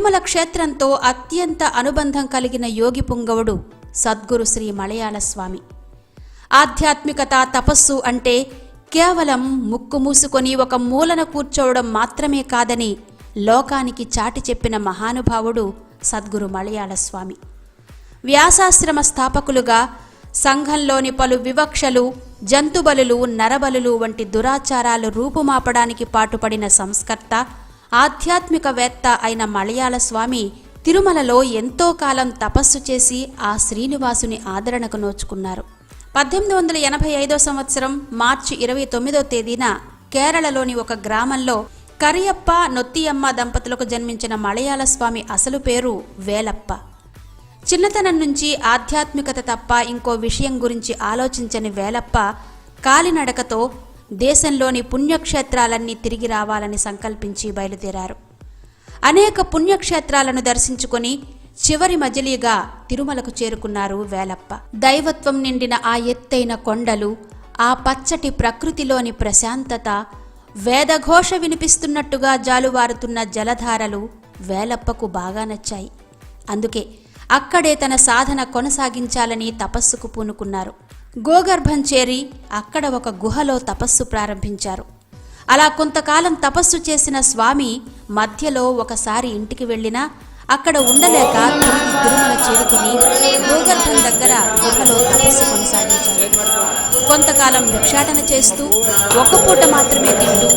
తిరుమల క్షేత్రంతో అత్యంత అనుబంధం కలిగిన యోగి పుంగవుడు సద్గురు శ్రీ మలయాళ స్వామి. ఆధ్యాత్మికత తపస్సు అంటే కేవలం ముక్కు మూసుకొని ఒక మూలన కూర్చోవడం మాత్రమే కాదని లోకానికి చాటి చెప్పిన మహానుభావుడు సద్గురు మలయాళ స్వామి. వ్యాసాశ్రమ స్థాపకులుగా సంఘంలోని పలు వివక్షలు జంతుబలులు నరబలులు వంటి దురాచారాలు రూపుమాపడానికి పాటుపడిన సంస్కర్త ఆధ్యాత్మికవేత్త అయిన మలయాళ స్వామి తిరుమలలో ఎంతో కాలం తపస్సు చేసి ఆ శ్రీనివాసుని ఆదరణకు నోచుకున్నారు. పద్దెనిమిది వందల ఎనభై ఐదో సంవత్సరం మార్చి ఇరవై తొమ్మిదో తేదీన కేరళలోని ఒక గ్రామంలో కరియప్ప నొత్తియమ్మ దంపతులకు జన్మించిన మలయాళ స్వామి అసలు పేరు వేలప్ప. చిన్నతనం నుంచి ఆధ్యాత్మికత తప్ప ఇంకో విషయం గురించి ఆలోచించని వేలప్ప కాలినడకతో దేశంలోని పుణ్యక్షేత్రాలన్నీ తిరిగి రావాలని సంకల్పించి బయలుదేరారు. అనేక పుణ్యక్షేత్రాలను దర్శించుకొని చివరి మజిలీగా తిరుమలకు చేరుకున్నారు వేలప్ప. దైవత్వం నిండిన ఆ ఎత్తైన కొండలు ఆ పచ్చటి ప్రకృతిలోని ప్రశాంతత వేదఘోష వినిపిస్తున్నట్టుగా జాలువారుతున్న జలధారలు వేలప్పకు బాగా నచ్చాయి. అందుకే అక్కడే తన సాధన కొనసాగించాలని తపస్సుకు పూనుకున్నారు. గోగర్భం చేరి అక్కడ ఒక గుహలో తపస్సు ప్రారంభించారు. అలా కొంతకాలం తపస్సు చేసిన స్వామి మధ్యలో ఒకసారి ఇంటికి వెళ్ళినా అక్కడ ఉండలేక తిరిగి తిరుమల చేరుకుని భూగర్భం దగ్గర గుహలో తపస్సు కొనసాగించారు కొంతకాలం భిక్షాటన చేస్తూ ఒక పూట మాత్రమే తింటూ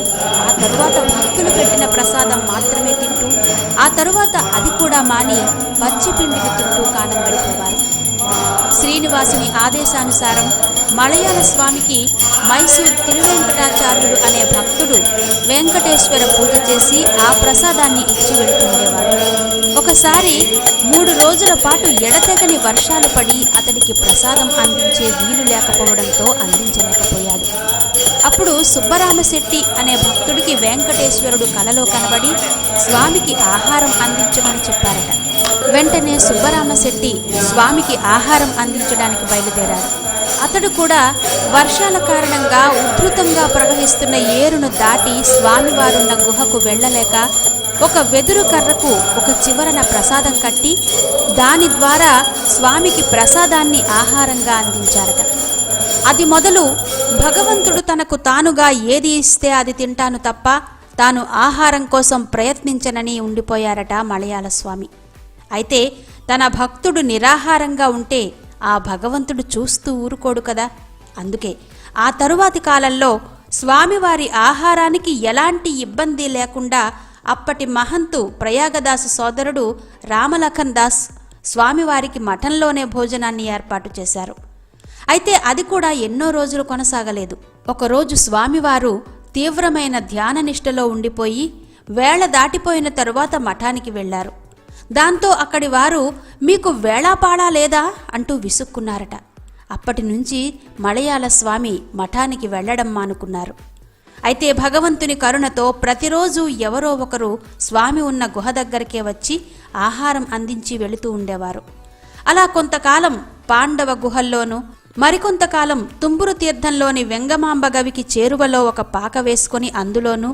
ఆ తరువాత భక్తులు పెట్టిన ప్రసాదం మాత్రమే తింటూ ఆ తరువాత అది కూడా మాని పచ్చిపిండిని తింటూ కాలం గడిపేవారు. శ్రీనివాసుని ఆదేశానుసారం మలయాళ స్వామికి మైసూర్ తిరువెంకటాచార్యుడు అనే భక్తుడు వెంకటేశ్వర పూజ చేసి ఆ ప్రసాదాన్ని ఇచ్చి వెళుతుండేవాడు. ఒకసారి మూడు రోజుల పాటు ఎడతెగని వర్షాలు పడి అతడికి ప్రసాదం అందించే వీలు లేకపోవడంతో అందించలేకపోయాడు. అప్పుడు సుబ్బరామశెట్టి అనే భక్తుడికి వెంకటేశ్వరుడు కలలో కనబడి స్వామికి ఆహారం అందించమని చెప్పారట. వెంటనే సుబ్బరామశెట్టి స్వామికి ఆహారం అందించడానికి బయలుదేరాడు. అతడు కూడా వర్షాల కారణంగా ఉధృతంగా ప్రవహిస్తున్న ఏరును దాటి స్వామివారున్న గుహకు వెళ్ళలేక ఒక వెదురు కర్రకు ఒక చివర చివరన ప్రసాదం కట్టి దాని ద్వారా స్వామికి ప్రసాదాన్ని ఆహారంగా అందించారట. అది మొదలు భగవంతుడు తనకు తానుగా ఏది ఇస్తే అది తింటాను తప్ప తాను ఆహారం కోసం ప్రయత్నించనని ఉండిపోయారట మలయాళ స్వామి. అయితే తన భక్తుడు నిరాహారంగా ఉంటే ఆ భగవంతుడు చూస్తూ ఊరుకోడు కదా. అందుకే ఆ తరువాతి కాలంలో స్వామివారి ఆహారానికి ఎలాంటి ఇబ్బంది లేకుండా అప్పటి మహంతు ప్రయాగదాసు సోదరుడు రామలఖన్ దాస్ స్వామివారికి మఠంలోనే భోజనాన్ని ఏర్పాటు చేశారు. అయితే అది కూడా ఎన్నో రోజులు కొనసాగలేదు. ఒకరోజు స్వామివారు తీవ్రమైన ధ్యాన నిష్టలో ఉండిపోయి వేళ దాటిపోయిన తరువాత మఠానికి వెళ్ళారు దాంతో అక్కడి వారు మీకు వేళాపాడా లేదా? అంటూ విసుక్కున్నారట. అప్పటి నుంచి మలయాళ స్వామి మఠానికి వెళ్ళడం మానుకున్నారు. అయితే భగవంతుని కరుణతో ప్రతిరోజు ఎవరో ఒకరు స్వామి ఉన్న గుహ దగ్గరికే వచ్చి ఆహారం అందించి వెళుతూ ఉండేవారు. అలా కొంతకాలం పాండవ గుహల్లోనూ మరికొంతకాలం తుంబురు తీర్థంలోని వెంగమాంబ గవికి చేరువలో ఒక పాక వేసుకొని అందులోనూ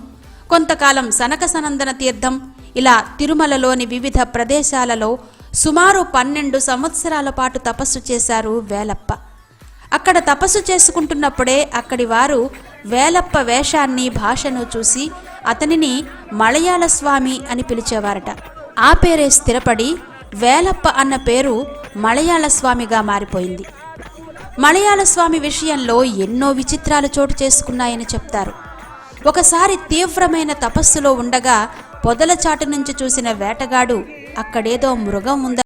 కొంతకాలం సనక సనందన తీర్థం ఇలా తిరుమలలోని వివిధ ప్రదేశాలలో సుమారు పన్నెండు సంవత్సరాల పాటు తపస్సు చేశారు వేలప్ప. అక్కడ తపస్సు చేసుకుంటున్నప్పుడే అక్కడి వారు వేలప్ప వేషాన్ని భాషను చూసి అతనిని మలయాళ స్వామి అని పిలిచేవారట. ఆ పేరే స్థిరపడి వేలప్ప అన్న పేరు మలయాళ స్వామిగా మారిపోయింది. మలయాళ స్వామి విషయంలో ఎన్నో విచిత్రాలు చోటు చేసుకున్నాయని చెప్తారు. ఒకసారి తీవ్రమైన తపస్సులో ఉండగా పొదల చాటు నుంచి చూసిన వేటగాడు అక్కడేదో మృగం ఉందా